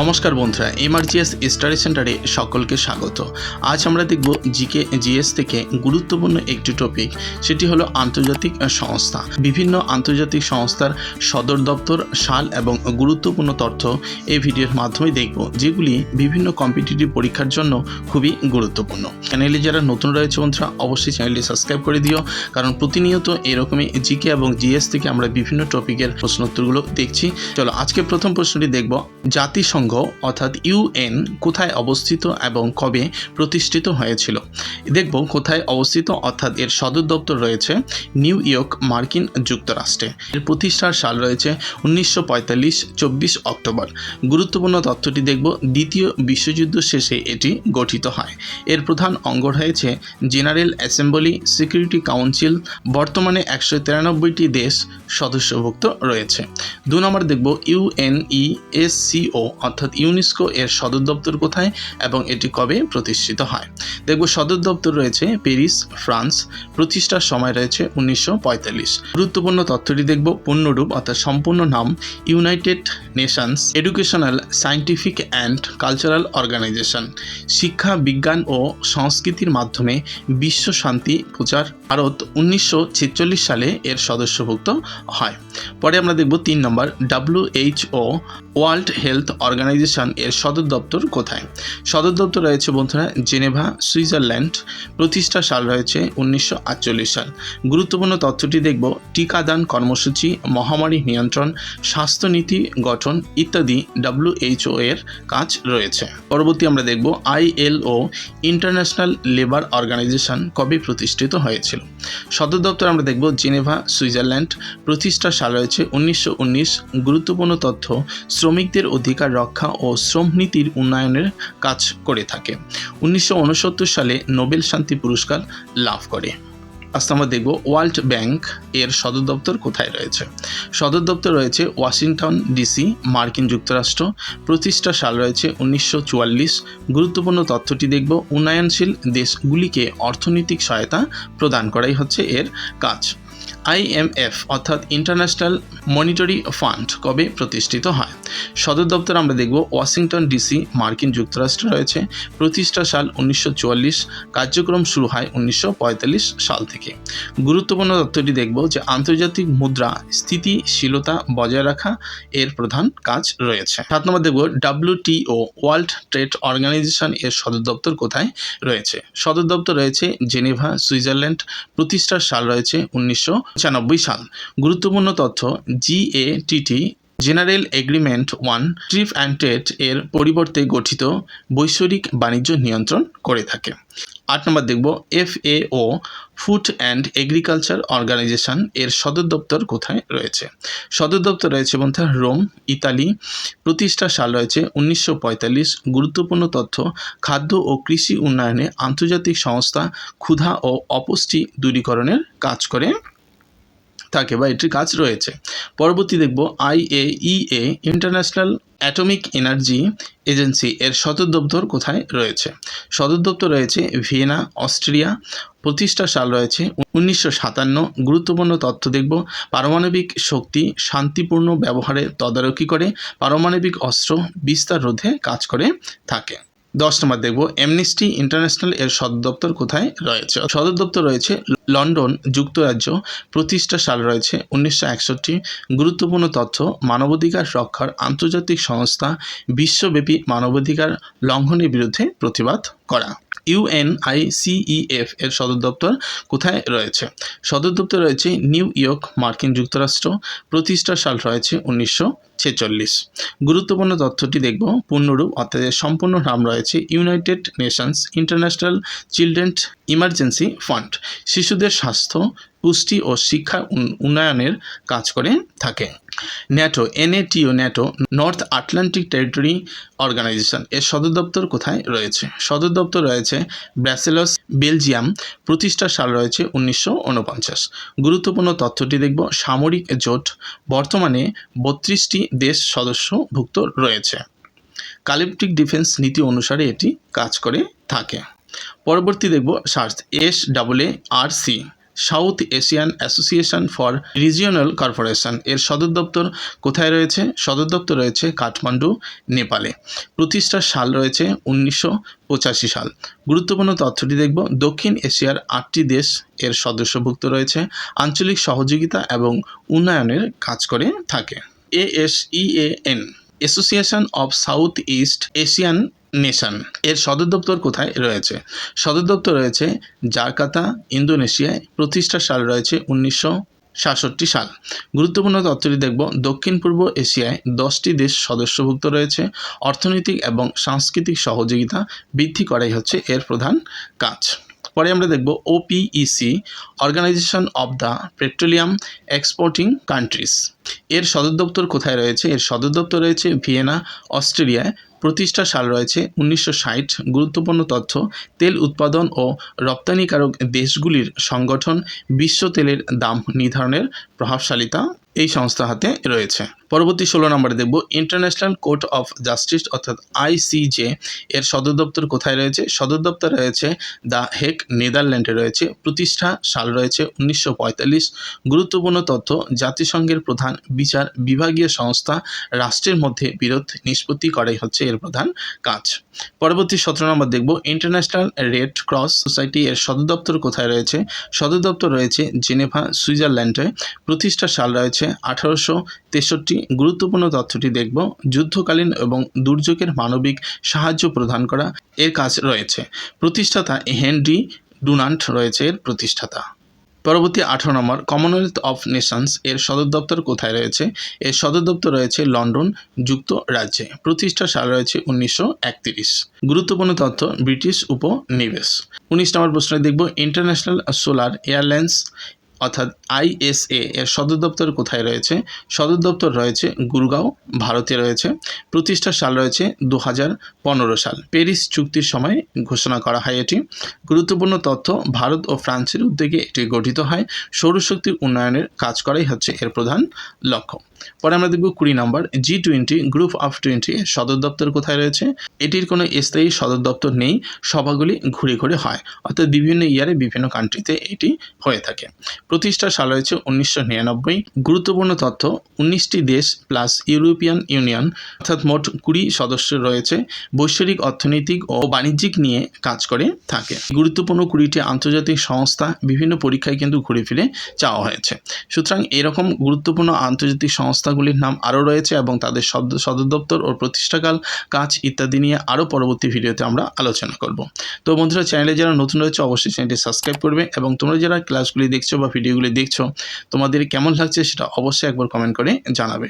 নমস্কার বন্ধুরা MRGS study সেন্টারে সকলকে স্বাগত। আজ আমরা দেখব জিকে, জিএস থেকে গুরুত্বপূর্ণ একটি টপিক সেটি হলো আন্তর্জাতিক সংস্থা। বিভিন্ন আন্তর্জাতিক সংস্থার সদর দপ্তর, সাল এবং গুরুত্বপূর্ণ তথ্য এই ভিডিওর মাধ্যমে দেখব, যেগুলি বিভিন্ন কম্পিটিটিভ পরীক্ষার জন্য খুবই গুরুত্বপূর্ণ। চ্যানেলে যারা নতুন রয়েছে বন্ধুরা, অবশ্যই চ্যানেলটি সাবস্ক্রাইব করে দিও, কারণ প্রতিনিয়ত এরকমই জিকে এবং জিএস থেকে আমরা বিভিন্ন টপিকের প্রশ্নোত্তরগুলো দেখছি। চলো, আজকে প্রথম প্রশ্নটি দেখব, জাতিসংঘ অর্থাৎ ইউএন, কোথায় অবস্থিত এবং কবে প্রতিষ্ঠিত হয়েছিল? দেখব কোথায় অবস্থিত, অর্থাৎ এর সদর দপ্তর রয়েছে নিউ ইয়র্ক মার্কিন যুক্তরাষ্ট্রে। এর প্রতিষ্ঠার সাল রয়েছে উনিশশো পঁয়তাল্লিশ, চব্বিশ অক্টোবর। গুরুত্বপূর্ণ তথ্যটি দেখব, দ্বিতীয় বিশ্বযুদ্ধ শেষে এটি গঠিত হয়। এর প্রধান অঙ্গ রয়েছে জেনারেল অ্যাসেম্বলি, সিকিউরিটি কাউন্সিল, বর্তমানে একশো তিরানব্বইটি দেশ সদস্যভুক্ত রয়েছে। দু নম্বর দেখব ইউএনইএসসিও অর্থাৎ ইউনেস্কো এর সদর দপ্তর কোথায় এবং এটি কবে প্রতিষ্ঠিত হয়? দেখব সদর দপ্তর রয়েছে প্যারিস, ফ্রান্স, প্রতিষ্ঠার সময় রয়েছে উনিশশো পঁয়তাল্লিশ। গুরুত্বপূর্ণ তথ্যটি দেখব পূর্ণরূপ, অর্থাৎ সম্পূর্ণ নাম United Nations educational scientific and cultural organisation. শিক্ষা, বিজ্ঞান ও সংস্কৃতির মাধ্যমে বিশ্ব শান্তি প্রচার ভারত উনিশশো ছেচল্লিশ সালে এর সদস্যভুক্ত হয়। পরে আমরা দেখব তিন নম্বর ডাব্লিউএইচও ওয়ার্ল্ড হেলথ অর্গানাইজেশন এর সদর দপ্তর কোথায়? সদর দপ্তর রয়েছে বন্ধুরা জেনেভা, সুইজারল্যান্ড। প্রতিষ্ঠা সাল রয়েছে উনিশশো আটচল্লিশ সাল। গুরুত্বপূর্ণ তথ্যটি দেখব। টিকাদান কর্মসূচি, মহামারী নিয়ন্ত্রণ, স্বাস্থ্যনীতি গঠন ইত্যাদি ডাব্লিউএইচও এর কাজ রয়েছে। পরবর্তী আমরা দেখব আইএলও ইন্টারন্যাশনাল লেবার অর্গানাইজেশন, কবে প্রতিষ্ঠিত হয়েছিল? সদর দপ্তর আমরা দেখব জেনেভা, সুইজারল্যান্ড। প্রতিষ্ঠা সাল রয়েছে উনিশশো উনিশ। গুরুত্বপূর্ণ তথ্য শ্রমিকদের অধিকার রক্ষা ও শ্রম নীতির উন্নয়নের কাজ করে থাকে। উনিশশো উনসত্তর সালে নোবেল শান্তি পুরস্কার লাভ করে। আজকে আমরা দেখব ওয়ার্ল্ড ব্যাংক এর সদর দপ্তর কোথায় রয়েছে। সদর দপ্তর রয়েছে ওয়াশিংটন ডিসি, মার্কিন যুক্তরাষ্ট্র। প্রতিষ্ঠা সাল রয়েছে উনিশশো চুয়াল্লিশ। গুরুত্বপূর্ণ তথ্যটি দেখব উন্নয়নশীল দেশগুলিকে অর্থনৈতিক সহায়তা প্রদান করাই হচ্ছে এর কাজ। আইএমএফ অর্থাৎ ইন্টারন্যাশনাল মনিটরি ফান্ড কবে প্রতিষ্ঠিত হয়? সদর দপ্তর আমরা দেখব ওয়াশিংটন ডিসি মার্কিন যুক্তরাষ্ট্র রয়েছে। প্রতিষ্ঠা সাল উনিশশো চুয়াল্লিশ, কার্যক্রম শুরু হয় উনিশশো পঁয়তাল্লিশ সাল থেকে। গুরুত্বপূর্ণ তথ্যটি দেখব যে আন্তর্জাতিক মুদ্রা, স্থিতিশীলতা বজায় রাখা এর প্রধান কাজ রয়েছে। সাত নম্বর দেখব ডাব্লিউটিও ওয়ার্ল্ড ট্রেড অর্গানাইজেশন এর সদর দপ্তর কোথায় রয়েছে? সদর দপ্তর রয়েছে জেনেভা, সুইজারল্যান্ড। প্রতিষ্ঠার সাল রয়েছে উনিশশো পঁচানব্বই সাল, গুরুত্বপূর্ণ তথ্য GATT general agreement on tariffs and trade এর পরিবর্তে গঠিত বৈশ্বরিক বাণিজ্য নিয়ন্ত্রণ করে থাকে। আট নম্বর দেখব FAO food and agriculture organisation এর সদর দপ্তর কোথায় রয়েছে? সদর দপ্তর রয়েছে বন্ধু রোম, ইতালি। প্রতিষ্ঠা সাল রয়েছে উনিশশো পঁয়তাল্লিশ, গুরুত্বপূর্ণ তথ্য, খাদ্য ও কৃষি উন্নয়নে আন্তর্জাতিক সংস্থা ক্ষুধা ও অপুষ্টি দূরীকরণের কাজ করে। থাকে বা এটির কাজ রয়েছে। পরবর্তী দেখব IAEA international atomic energy agency এর সদর দপ্তর কোথায় রয়েছে? সদর দপ্তর রয়েছে ভিয়েনা, অস্ট্রিয়া। প্রতিষ্ঠা সাল রয়েছে উনিশশো সাতান্ন। গুরুত্বপূর্ণ তথ্য দেখব পারমাণবিক শক্তি শান্তিপূর্ণ ব্যবহারে তদারকি করে, পারমাণবিক অস্ত্র বিস্তার রোধে কাজ করে থাকে। দশ নম্বর দেখব। অ্যামনিস্টি ইন্টারন্যাশনাল এর সদর দপ্তর কোথায় রয়েছে? সদর দপ্তর রয়েছে লন্ডন, যুক্তরাজ্য, প্রতিষ্ঠা সাল রয়েছে উনিশশো একষট্টি। গুরুত্বপূর্ণ তথ্য, মানবাধিকার রক্ষার আন্তর্জাতিক সংস্থা বিশ্বব্যাপী মানবাধিকার লঙ্ঘনের বিরুদ্ধে প্রতিবাদ করা। ইউএনআইসিইএফ এর সদর দপ্তর কোথায় রয়েছে? সদর দপ্তর রয়েছে নিউ ইয়র্ক মার্কিন যুক্তরাষ্ট্র। প্রতিষ্ঠা সাল রয়েছে উনিশশো ছেচল্লিশ। গুরুত্বপূর্ণ তথ্যটি দেখব পূর্ণরূপ, অর্থাৎ সম্পূর্ণ নাম রয়েছে United Nations international children emergency fund. শিশুদের স্বাস্থ্য পুষ্টি ও শিক্ষা উন্নয়নের কাজ করে থাকে। NATO NATO NATO, north Atlantic territory organisation এর সদর দপ্তর কোথায় রয়েছে? সদর দপ্তর রয়েছে ব্রাসেলস, বেলজিয়াম। প্রতিষ্ঠা সাল রয়েছে উনিশশো উনপঞ্চাশ গুরুত্বপূর্ণ তথ্যটি দেখব। সামরিক জোট বর্তমানে বত্রিশটি দেশ সদস্যভুক্ত রয়েছে। কালেকটিভ ডিফেন্স নীতি অনুসারে এটি কাজ করে থাকে। পরবর্তী দেখব SAARC, S double A R C. South Asian association for regional corporation. এর সদর দপ্তর কোথায় রয়েছে? সদর দপ্তর রয়েছে কাঠমান্ডু, নেপালে। প্রতিষ্ঠার সাল রয়েছে উনিশশো পঁচাশি সাল। গুরুত্বপূর্ণ তথ্যটি দেখব। দক্ষিণ এশিয়ার আটটি দেশ এর সদস্যভুক্ত রয়েছে। আঞ্চলিক সহযোগিতা এবং উন্নয়নের কাজ করে থাকে। ASEAN association of south east Asian nation. এর সদর দপ্তর কোথায়? রয়েছে। সদর দপ্তর রয়েছে জাকার্তা, ইন্দোনেশিয়ায়। প্রতিষ্ঠার সাল রয়েছে উনিশশো সাতষট্টি সাল। গুরুত্বপূর্ণ তথ্যটি দেখব। দক্ষিণ পূর্ব এশিয়ায় দশটি দেশ সদস্যভুক্ত রয়েছে। অর্থনৈতিক এবং সাংস্কৃতিক সহযোগিতা বৃদ্ধি করাই হচ্ছে এর প্রধান কাজ। পরে আমরা দেখব OPEC organisation of the petroleum exporting countries এর সদর দপ্তর কোথায় রয়েছে? এর সদর দপ্তর রয়েছে ভিয়েনা, অস্ট্রেলিয়ায়। প্রতিষ্ঠা সাল রয়েছে উনিশশো ষাট গুরুত্বপূর্ণ তথ্য, তেল উৎপাদন ও রপ্তানিকারক দেশগুলির সংগঠন বিশ্ব তেলের দাম নির্ধারণের প্রভাবশালিতা এই সংস্থা হাতে রয়েছে। পরবর্তী ষোলো নম্বরে দেখব ইন্টারন্যাশনাল কোর্ট অফ জাস্টিস অর্থাৎ আইসিজে এর সদর দপ্তর কোথায় রয়েছে? সদর দপ্তর রয়েছে দ্য হেক নেদারল্যান্ডে রয়েছে। প্রতিষ্ঠা সাল রয়েছে উনিশশো পঁয়তাল্লিশ। গুরুত্বপূর্ণ তথ্য, জাতিসংঘের প্রধান বিচার বিভাগীয় সংস্থা রাষ্ট্রের মধ্যে বিরোধ নিষ্পত্তি করাই হচ্ছে এর প্রধান কাজ। পরবর্তী সতেরো নম্বর দেখব ইন্টারন্যাশনাল রেড ক্রস সোসাইটি এর সদর দপ্তর কোথায় রয়েছে? সদর দপ্তর রয়েছে জেনেভা, সুইজারল্যান্ডে। প্রতিষ্ঠা সাল রয়েছে আঠারোশো তেষট্টি গুরুত্বপূর্ণ তথ্যটি দেখব, যুদ্ধকালীন এবং দুর্যোগের মানবিক সাহায্য প্রদান করা এর কাজ রয়েছে। প্রতিষ্ঠাতা হেনরি ডুনান্ট রয়েছে এর প্রতিষ্ঠাতা। পরবর্তী আঠারো নম্বর, কমনওয়েলথ অফ নেশনস এর সদর দপ্তর কোথায় রয়েছে? এর সদর দপ্তর রয়েছে লন্ডন, যুক্তরাজ্যে। প্রতিষ্ঠা সাল রয়েছে উনিশশো একত্রিশ। গুরুত্বপূর্ণ তথ্য, ব্রিটিশ উপনিবেশ। উনিশ নম্বর প্রশ্নে দেখব, ইন্টারন্যাশনাল সোলার এয়ারলাইন্স অর্থাৎ আইএসএ এর সদর দপ্তর কোথায় রয়েছে? সদর দপ্তর রয়েছে গুরগাঁও, ভারতে রয়েছে। প্রতিষ্ঠার সাল রয়েছে দু হাজার পনেরো সাল। প্যারিস চুক্তির সময় ঘোষণা করা হয় এটি। গুরুত্বপূর্ণ তথ্য, ভারত ও ফ্রান্সের উদ্যোগে এটি গঠিত হয়। সৌরশক্তির উন্নয়নের কাজ করাই হচ্ছে এর প্রধান লক্ষ্য। পরে আমরা দেখব কুড়ি নম্বর, G twenty, group of twenty সদর দপ্তর কোথায় রয়েছে? এটির কোনো স্থায়ী সদর দপ্তর নেই। সভাগুলি ঘুরে ঘুরে হয়। অর্থাৎ বিভিন্ন ইয়ারে বিভিন্ন কান্ট্রিতে এটি হয়ে থাকে। প্রতিষ্ঠা সাল রয়েছে উনিশশো নিরানব্বই। গুরুত্বপূর্ণ তথ্য, উনিশটি দেশ প্লাস ইউরোপিয়ান ইউনিয়ন অর্থাৎ মোট কুড়ি সদস্য রয়েছে, বৈশ্বিক, অর্থনৈতিক ও বাণিজ্যিক নিয়ে কাজ করে থাকে। গুরুত্বপূর্ণ কুড়িটি আন্তর্জাতিক সংস্থা বিভিন্ন পরীক্ষায় কিন্তু ঘুরে ফিরে চাওয়া হয়েছে। সুতরাং এরকম গুরুত্বপূর্ণ আন্তর্জাতিক সংস্থাগুলির নাম আরও রয়েছে এবং তাদের সদ সদর দপ্তর ও প্রতিষ্ঠাকাল, কাজ ইত্যাদি নিয়ে আরও পরবর্তী ভিডিওতে আমরা আলোচনা করব। তো বন্ধুরা চ্যানেলে যারা নতুন রয়েছে, অবশ্যই চ্যানেলটি সাবস্ক্রাইব করবে এবং তোমরা যারা ক্লাসগুলি দেখছ বা ভিডিওগুলি দেখছ তোমাদের কেমন লাগছে সেটা অবশ্যই একবার কমেন্ট করে জানাবে।